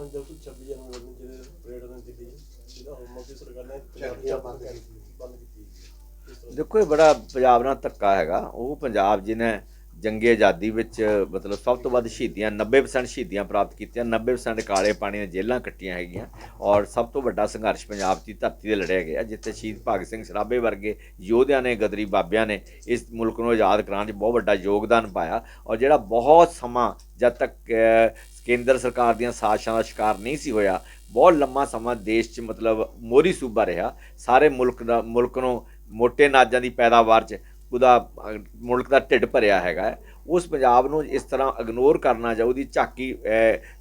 ਹਾਂ ਜਦ ਤੱਕ 26 ਜਨਵਰੀ ਨੂੰ ਜਿਹੜੇ ਪਰੇਡ ਨੇ ਦਿੱਲੀ ਜਿਹਦਾ ਹੁਣ ਮੋਦੀ ਸਰਕਾਰ ਨੇ ਝੰਡੀਆਂ ਬੰਦ ਬੰਦ ਕੀਤੀ। ਬੰਦ ਕੀਤੀ ਇਸ ਤਰ੍ਹਾਂ ਦੇਖੋ ਇਹ ਬੜਾ ਪੰਜਾਬ ਨਾਲ ਧੱਕਾ ਹੈਗਾ ਉਹ ਪੰਜਾਬ ਜਿਹਨੇ ਜੰਗੇ ਆਜ਼ਾਦੀ ਵਿੱਚ, ਮਤਲਬ ਸਭ ਤੋਂ ਵੱਧ ਸ਼ਹੀਦੀਆਂ 90% ਸ਼ਹੀਦੀਆਂ ਪ੍ਰਾਪਤ ਕੀਤੀਆਂ 90% ਕਾਲੇ ਪਾਣੀ ਦੀਆਂ ਜੇਲ੍ਹਾਂ ਕੱਟੀਆਂ ਹੈਗੀਆਂ ਔਰ ਸਭ ਤੋਂ ਵੱਡਾ ਸੰਘਰਸ਼ ਪੰਜਾਬ ਦੀ ਧਰਤੀ ਤੇ ਲੜਿਆ ਗਿਆ, ਜਿੱਥੇ ਸ਼ਹੀਦ ਭਗਤ ਸਿੰਘ ਸਰਾਭੇ ਵਰਗੇ ਯੋਧਿਆਂ ਨੇ, ਗਦਰੀ ਬਾਬਿਆਂ ਨੇ ਇਸ ਮੁਲਕ ਨੂੰ ਆਜ਼ਾਦ ਕਰਾਉਣ 'ਚ ਬਹੁਤ ਵੱਡਾ ਯੋਗਦਾਨ ਪਾਇਆ ਔਰ ਜਿਹੜਾ ਬਹੁਤ ਸਮਾਂ ਜਦ ਤੱਕ ਕੇਂਦਰ ਸਰਕਾਰ ਦੀਆਂ ਸਾਜ਼ਿਸ਼ਾਂ ਦਾ ਸ਼ਿਕਾਰ ਨਹੀਂ ਸੀ ਹੋਇਆ, ਬਹੁਤ ਲੰਮਾ ਸਮਾਂ ਦੇਸ਼ 'ਚ ਮਤਲਬ ਮੋਰੀ ਸੂਬਾ ਰਿਹਾ, ਸਾਰੇ ਮੁਲਕ ਦਾ, ਮੁਲਕ ਨੂੰ ਮੋਟੇ ਅਨਾਜਾਂ ਦੀ ਪੈਦਾਵਾਰ 'ਚ ਉਹਦਾ ਮੁਲਕ ਦਾ ਢਿੱਡ ਭਰਿਆ ਹੈਗਾ ਉਸ ਪੰਜਾਬ ਨੂੰ ਇਸ ਤਰ੍ਹਾਂ ਇਗਨੋਰ ਕਰਨਾ ਜਾਂ ਉਹਦੀ ਝਾਕੀ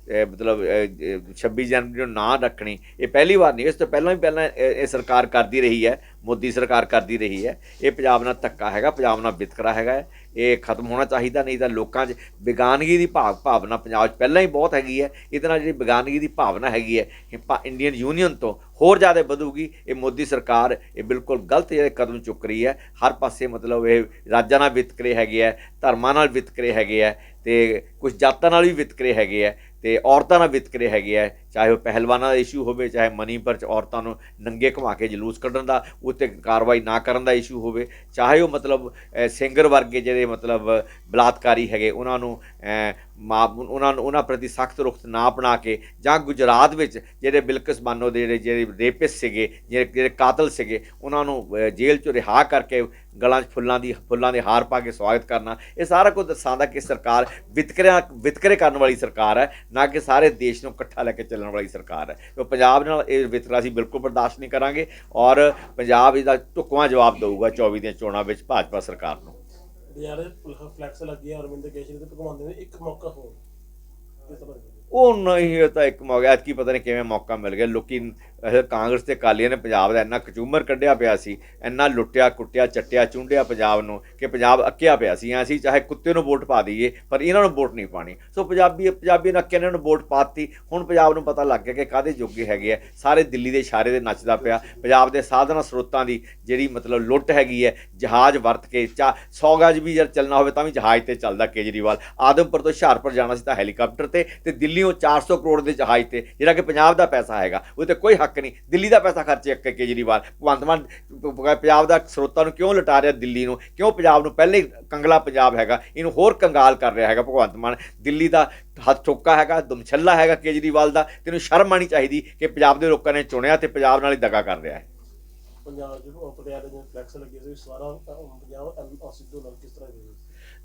ਮਤਲਬ ਅਹ, 26 ਜਨਵਰੀ ਨੂੰ ਨਾ ਰੱਖਣੀ ਇਹ ਪਹਿਲੀ ਵਾਰ ਨਹੀਂ ਇਸ ਤੋਂ ਪਹਿਲਾਂ ਵੀ ਪਹਿਲਾਂ ਇਹ ਸਰਕਾਰ ਕਰਦੀ ਰਹੀ ਹੈ ਮੋਦੀ ਸਰਕਾਰ ਕਰਦੀ ਰਹੀ ਹੈ ਇਹ ਪੰਜਾਬ ਨਾਲ ਧੱਕਾ ਹੈਗਾ ਪੰਜਾਬ ਨਾਲ ਵਿਤਕਰਾ ਹੈਗਾ ਇਹ ਖਤਮ ਹੋਣਾ ਚਾਹੀਦਾ ਨਹੀਂ ਤਾਂ ਲੋਕਾਂ 'ਚ ਵਿਗਾਨਗੀ ਦੀ ਭਾਵ ਭਾਵਨਾ ਪੰਜਾਬ 'ਚ ਪਹਿਲਾਂ ਹੀ ਬਹੁਤ ਹੈਗੀ ਹੈ ਇਹਦੇ ਨਾਲ ਜਿਹੜੀ ਵਿਗਾਨਗੀ ਦੀ ਭਾਵਨਾ ਹੈਗੀ ਹੈ ਇਹ ਭਾ- ਇੰਡੀਅਨ ਯੂਨੀਅਨ ਤੋਂ ਹੋਰ ਜ਼ਿਆਦਾ ਵਧੂਗੀ ਇਹ ਮੋਦੀ ਸਰਕਾਰ ਇਹ ਬਿਲਕੁਲ ਗਲਤ ਜਿਹੜੇ ਕਦਮ ਚੁੱਕ ਰਹੀ ਹੈ ਹਰ ਪਾਸੇ ਮਤਲਬ ਇਹ ਰਾਜਾਂ ਨਾਲ ਵਿਤਕਰੇ ਹੈਗੇ ਹੈ ਧਰਮਾਂ ਨਾਲ ਵਿਤਕਰੇ ਹੈਗੇ ਹੈ ਤੇ ਕੁਝ ਜਾਤਾਂ ਨਾਲ ਵੀ ਵਿਤਕਰੇ ਹੈਗੇ ਹੈ ਤੇ ਔਰਤਾਂ ਨਾਲ ਵਿਤਕਰੇ ਹੈਗੇ ਹੈ ਚਾਹੇ ਉਹ ਪਹਿਲਵਾਨਾਂ ਦਾ ਇਸ਼ੂ ਹੋਵੇ, ਚਾਹੇ ਮਨੀਪੁਰ ਚ ਔਰਤਾਂ ਨੂੰ ਨੰਗੇ ਘੁਮਾ ਕੇ ਜਲੂਸ ਕੱਢਣ ਦਾ, ਉੱਤੇ ਕਾਰਵਾਈ ਨਾ ਕਰਨ ਦਾ ਇਸ਼ੂ ਹੋਵੇ, ਚਾਹੇ ਉਹ ਮਤਲਬ ਸਿੰਗਰ ਵਰਗੇ ਜਿਹੜੇ ਮਤਲਬ ਬਲਾਤਕਾਰੀ ਹੈਗੇ, ਉਹਨਾਂ ਨੂੰ ਮਾ ਉਹਨਾਂ ਨੂੰ, ਉਹਨਾਂ ਪ੍ਰਤੀ ਸਖਤ ਰੁਖ ਨਾ ਅਪਣਾ ਕੇ, ਜਾਂ ਗੁਜਰਾਤ ਵਿੱਚ ਜਿਹੜੇ ਬਿਲਕਿਸ ਬਾਨੋ ਦੇ ਜਿਹੜੇ ਜਿਹੜੇ ਰੇਪਿਸ ਸੀਗੇ, ਜਿਹੜੇ ਜਿਹੜੇ ਕਾਤਲ ਸੀਗੇ, ਉਹਨਾਂ ਨੂੰ ਜੇਲ੍ਹ ਚੋਂ ਰਿਹਾ ਕਰਕੇ ਗਲਾਂ 'ਚ ਫੁੱਲਾਂ ਦੀ, ਫੁੱਲਾਂ ਦੇ ਹਾਰ ਪਾ ਕੇ ਸਵਾਗਤ ਕਰਨਾ, ਇਹ ਸਾਰਾ ਕੁਝ ਦਰਸਾਉਂਦਾ ਕਿ ਸਰਕਾਰ ਵਿਤਕਰਿਆਂ, ਵਿਤਕਰੇ ਕਰਨ ਵਾਲੀ ਸਰਕਾਰ ਹੈ, ਨਾ ਕਿ ਸਾਰੇ ਦੇਸ਼ ਨੂੰ ਇਕੱਠਾ ਲੈ ਕੇ ਚੱਲਣ ਵਾਲੀ ਸਰਕਾਰ ਹੈ। ਤੇ ਪੰਜਾਬ ਨਾਲ ਇਹ ਵਿਤਕਰਾ ਅਸੀਂ ਬਿਲਕੁਲ ਬਰਦਾਸ਼ਤ ਨਹੀਂ ਕਰਾਂਗੇ ਔਰ ਪੰਜਾਬ ਇਹਦਾ ਢੁਕਵਾਂ ਜਵਾਬ ਦੇਊਗਾ 24 ਦੀਆਂ ਚੋਣਾਂ ਵਿੱਚ ਭਾਜਪਾ ਸਰਕਾਰ ਨੂੰ। ਯਾਰ ਫਲੈਕਸ ਲੱਗੀ ਹੈ ਅਰਵਿੰਦ ਕੇਜਰੀ ਤੇ ਭਗਵੰਤ ਨੇ ਇੱਕ ਮੌਕਾ ਹੋਰ। ਇਸ ਤਰ੍ਹਾਂ ਉਹ ਨਹੀਂ ਤਾਂ ਇੱਕ ਮੌਕਾ ਕੀ ਪਤਾ ਨਹੀਂ ਕਿਵੇਂ ਮੌਕਾ ਮਿਲ ਗਿਆ। ਲੋਕੀ ਕਾਂਗਰਸ ਤੇ ਅਕਾਲੀਆਂ ਨੇ ਪੰਜਾਬ ਦਾ ਇੰਨਾ ਕਚੂਮਰ ਕੱਢਿਆ ਪਿਆ ਸੀ, ਇੰਨਾ ਲੁੱਟਿਆ, ਕੁੱਟਿਆ, ਚੱਟਿਆ, ਚੁੰਡਿਆ ਪੰਜਾਬ ਨੂੰ ਕਿ ਪੰਜਾਬ ਅੱਕਿਆ ਪਿਆ ਸੀ। ਅਸੀਂ ਚਾਹੇ ਕੁੱਤੇ ਨੂੰ ਵੋਟ ਪਾ ਦਈਏ, ਪਰ ਇਹਨਾਂ ਨੂੰ ਵੋਟ ਨਹੀਂ ਪਾਣੀ। ਸੋ ਪੰਜਾਬੀ ਪੰਜਾਬੀ ਨੇ ਅੱਕੇ ਇਹਨਾਂ ਨੂੰ ਵੋਟ ਪਾਤੀ ਹੁਣ ਪੰਜਾਬ ਨੂੰ ਪਤਾ ਲੱਗ ਗਿਆ ਕਿ ਕਾਦੇ ਜੋਗੇ ਹੈਗੇ ਆ। ਸਾਰੇ ਦਿੱਲੀ ਦੇ ਇਸ਼ਾਰੇ ਦੇ ਨੱਚਦਾ ਪਿਆ। ਪੰਜਾਬ ਦੇ ਸਾਧਨਾਂ ਸਰੋਤਾਂ ਦੀ ਜਿਹੜੀ ਮਤਲਬ ਲੁੱਟ ਹੈਗੀ ਹੈ, ਜਹਾਜ਼ ਵਰਤ ਕੇ ਚਾ 100 ਗਜ ਵੀ ਜਦ ਚੱਲਣਾ ਹੋਵੇ ਤਾਂ ਵੀ ਜਹਾਜ਼ ਤੇ ਚੱਲਦਾ ਕੇਜਰੀਵਾਲ। ਆਦਮਪੁਰ ਤੋਂ ਹੁਸ਼ਿਆਰਪੁਰ ਜਾਣਾ ਸੀ ਤਾਂ ਹੈਲੀਕਾਪਟਰ ਤੇ ਤੇ ਦਿੱਲੀ 400 ਕਰੋੜ ਦੇ ਜਹਾਜ਼ ਤੇ, ਜਿਹੜਾ ਕਿ ਪੰਜਾਬ ਦਾ ਪੈਸਾ ਹੈਗਾ ਉਹ ਤੇ ਕੋਈ ਹੱਕ ਨਹੀਂ। ਦਿੱਲੀ ਦਾ ਪੈਸਾ ਖਰਚੇ ਕੇ ਕੇਜਰੀਵਾਲ। ਭਗਵੰਤ ਮਾਨ ਪੰਜਾਬ ਦਾ ਸਰੋਤਾਂ ਨੂੰ ਕਿਉਂ ਲਟਾ ਰਿਹਾ ਦਿੱਲੀ ਨੂੰ? ਕਿਉਂ ਪੰਜਾਬ ਨੂੰ ਪਹਿਲੇ ਕੰਗਲਾ ਪੰਜਾਬ ਹੈਗਾ, ਇਹਨੂੰ ਹੋਰ ਕੰਗਾਲ ਕਰ ਰਿਹਾ ਹੈਗਾ ਭਗਵੰਤ ਮਾਨ? ਦਿੱਲੀ ਦਾ ਹੱਥ ਠੋਕਾ ਹੈਗਾ, ਦਮਛੱਲਾ ਹੈਗਾ ਕੇਜਰੀਵਾਲ ਦਾ, ਤੈਨੂੰ ਸ਼ਰਮ ਆਣੀ ਚਾਹੀਦੀ ਕਿ ਪੰਜਾਬ ਦੇ ਲੋਕਾਂ ਨੇ ਚੁਣਿਆ ਤੇ ਪੰਜਾਬ ਨਾਲ ਹੀ ਦਗਾ ਕਰ ਰਿਹਾ ਹੈ। ਪੰਜਾਬ ਚ ਪਟਿਆਲੇ ਦੇ ਫਲੈਕਸ ਲੱਗੇ ਸੀ, ਸਾਰਾ ਪੰਜਾਬ ਸਿੱਧੂ ਨਾਲ ਕਿਸ ਤਰ੍ਹਾਂ ਦੇ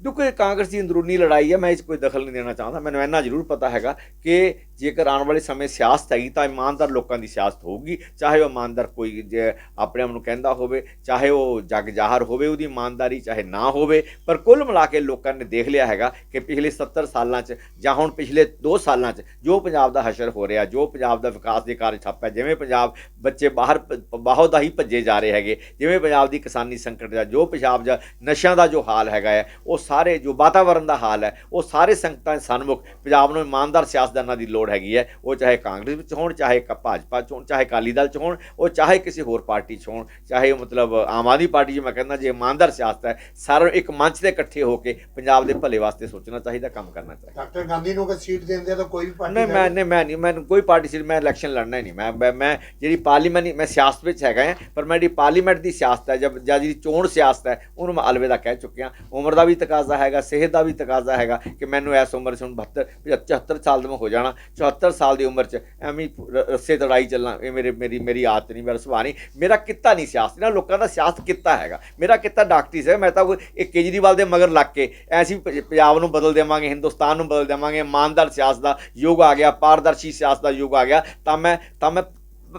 ਦੇਖੋ, ਇਹ ਕਾਂਗਰਸ ਦੀ ਅੰਦਰੂਨੀ ਲੜਾਈ ਹੈ ਮੈਂ ਇਸ 'ਚ ਕੋਈ ਦਖਲ ਨਹੀਂ ਦੇਣਾ ਚਾਹੁੰਦਾ। ਮੈਨੂੰ ਇੰਨਾ ਜ਼ਰੂਰ ਪਤਾ ਹੈਗਾ ਕਿ ਜੇਕਰ ਆਉਣ ਵਾਲੇ ਸਮੇਂ ਸਿਆਸਤ ਹੈਗੀ, ਤਾਂ ਇਮਾਨਦਾਰ ਲੋਕਾਂ ਦੀ ਸਿਆਸਤ ਹੋਊਗੀ। ਚਾਹੇ ਉਹ ਇਮਾਨਦਾਰ ਕੋਈ ਜੇ, ਆਪਣੇ ਆਪ ਨੂੰ ਕਹਿੰਦਾ ਹੋਵੇ, ਚਾਹੇ ਉਹ ਜਗ ਜ਼ਾਹਰ ਹੋਵੇ ਉਹਦੀ ਇਮਾਨਦਾਰੀ, ਚਾਹੇ ਨਾ ਹੋਵੇ, ਪਰ ਕੁੱਲ ਮਿਲਾ ਕੇ ਲੋਕਾਂ ਨੇ ਦੇਖ ਲਿਆ ਹੈਗਾ ਕਿ ਪਿਛਲੇ 70 ਸਾਲਾਂ 'ਚ ਜਾਂ ਹੁਣ ਪਿਛਲੇ 2 ਸਾਲਾਂ 'ਚ ਜੋ ਪੰਜਾਬ ਦਾ ਹਸ਼ਰ ਹੋ ਰਿਹਾ, ਜੋ ਪੰਜਾਬ ਦਾ ਵਿਕਾਸ ਦੇ ਕਾਰਜ ਠੱਪ ਹੈ ਜਿਵੇਂ ਪੰਜਾਬ ਬੱਚੇ ਬਾਹਰ ਭ- ਦਾ ਹੀ ਭੱਜੇ ਜਾ ਰਹੇ ਹੈਗੇ, ਜਿਵੇਂ ਪੰਜਾਬ ਦੀ ਕਿਸਾਨੀ ਸੰਕਟ ਦਾ, ਜੋ ਪੰਜਾਬ ਦਾ ਨਸ਼ਿਆਂ ਦਾ ਜੋ ਹਾਲ ਹੈਗਾ ਹੈ ਉਸ ਸਾਰੇ ਜੋ ਵਾਤਾਵਰਣ ਦਾ ਹਾਲ ਹੈ ਉਹ ਸਾਰੇ ਸੰਕਟਾਂ ਦੇ ਸਨਮੁਖ ਪੰਜਾਬ ਨੂੰ ਇਮਾਨਦਾਰ ਸਿਆਸਤਦਾਨਾਂ ਦੀ ਲੋੜ ਹੈਗੀ ਹੈ। ਉਹ ਚਾਹੇ ਕਾਂਗਰਸ ਵਿੱਚ ਹੋਣ ਚਾਹੇ ਭਾਜਪਾ ਚ ਹੋਣ ਚਾਹੇ ਅਕਾਲੀ ਦਲ ਚ ਹੋਣ ਉਹ ਚਾਹੇ ਕਿਸੇ ਹੋਰ ਪਾਰਟੀ ਚ ਹੋਣ ਚਾਹੇ ਉਹ ਮਤਲਬ ਆਮ ਆਦਮੀ ਪਾਰਟੀ ਚ ਮੈਂ ਕਹਿੰਦਾ ਜੇ ਇਮਾਨਦਾਰ ਸਿਆਸਤ ਹੈ ਸਾਰਿਆਂ ਨੂੰ ਇੱਕ ਮੰਚ ਤੇ ਇਕੱਠੇ ਹੋ ਕੇ ਪੰਜਾਬ ਦੇ ਭਲੇ ਵਾਸਤੇ ਸੋਚਣਾ ਚਾਹੀਦਾ ਕੰਮ ਕਰਨਾ ਚਾਹੀਦਾ। ਡਾਕਟਰ ਗਾਂਧੀ ਨੂੰ ਅਗਰ ਸੀਟ ਦਿੰਦੇ ਆ ਤਾਂ ਕੋਈ ਵੀ ਪਾਰਟੀ ਨਹੀਂ ਮੈਂ ਨਹੀਂ। ਮੈਂ ਨਹੀਂ ਮੈਨੂੰ ਕੋਈ ਪਾਰਟੀ ਸੀ ਮੈਂ ਇਲੈਕਸ਼ਨ ਲੜਨਾ ਹੀ ਨਹੀਂ। ਮੈਂ ਮੈਂ- ਮੈਂ ਜਿਹੜੀ ਪਾਰਲੀਮੈਂਟ ਮੈਂ ਸਿਆਸਤ ਵਿੱਚ ਹੈਗਾ ਹਾਂ ਪਰ ਮੈਂ ਜਿਹੜੀ ਪਾਰਲੀਮੈਂਟ ਦੀ ਸਿਆਸਤ ਹੈ ਜਦ ਜਿਹੜੀ ਚੋਣ ਸਿਆਸਤ ਹੈ ਉਹਨੂੰ ਮੈਂ ਅਲਵਿਦਾ ਕਹਿ ਚੁੱਕਿਆ। ਉਮਰ ਦਾ ਵੀ ਤਕਾਜ਼ਾ ਹੈਗਾ, ਸਿਹਤ ਦਾ ਵੀ ਤਕਾਜ਼ਾ ਹੈਗਾ ਕਿ ਮੈਨੂੰ ਇਸ ਉਮਰ 'ਚ ਹੁਣ 72 75 ਸਾਲ ਦਾ ਮੈਂ ਹੋ ਜਾਣਾ 74 ਸਾਲ ਦੀ ਉਮਰ 'ਚ ਐਵੇਂ ਰ- ਰੱਸੇ ਤੜਾਈ ਚੱਲਣਾ ਇਹ ਮੇਰੇ, ਮੇਰੀ ਮੇਰੀ ਆਦਤ ਨਹੀਂ, ਮੇਰਾ ਸੁਭਾਅ ਨਹੀਂ, ਮੇਰਾ ਕਿੱਤਾ ਨਹੀਂ ਸਿਆਸਤ ਨਾ ਲੋਕਾਂ ਦਾ ਸਿਆਸਤ ਕਿੱਤਾ ਹੈਗਾ, ਮੇਰਾ ਕਿੱਤਾ ਡਾਕਟਰੀ ਸੀ ਮੈਂ ਤਾਂ ਇਹ ਕੇਜਰੀਵਾਲ ਦੇ ਮਗਰ ਲੱਗ ਕੇ ਐਸੀ ਪ- ਪੰਜਾਬ ਨੂੰ ਬਦਲ ਦੇਵਾਂਗੇ, ਹਿੰਦੁਸਤਾਨ ਨੂੰ ਬਦਲ ਦੇਵਾਂਗੇ, ਇਮਾਨਦਾਰ ਸਿਆਸਤ ਦਾ ਯੁੱਗ ਆ ਗਿਆ, ਪਾਰਦਰਸ਼ੀ ਸਿਆਸਤ ਦਾ ਯੁੱਗ ਆ ਗਿਆ, ਤਾਂ ਮੈਂ ਤਾਂ ਮੈਂ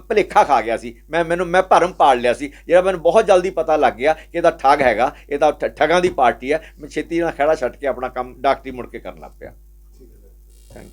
ਭਲੇਖਾ ਖਾ ਗਿਆ ਸੀ। ਮੈਂ ਮੈਨੂੰ ਮੈਂ ਭਰਮ ਪਾੜ ਲਿਆ ਸੀ। ਜਿਹੜਾ ਮੈਨੂੰ ਬਹੁਤ ਜਲਦੀ ਪਤਾ ਲੱਗ ਗਿਆ ਕਿ ਇਹਦਾ ਠੱਗ ਹੈਗਾ ਇਹਦਾ ਠੱਗਾਂ ਦੀ ਪਾਰਟੀ ਹੈ। ਮੈਂ ਛੇਤੀ ਨਾਲ ਖੜਾ ਛੱਡ ਕੇ ਆਪਣਾ ਕੰਮ ਡਾਕਟਰੀ ਮੁੜ ਕੇ ਕਰਨ ਲੱਗ ਪਿਆ। ਥੈਂਕ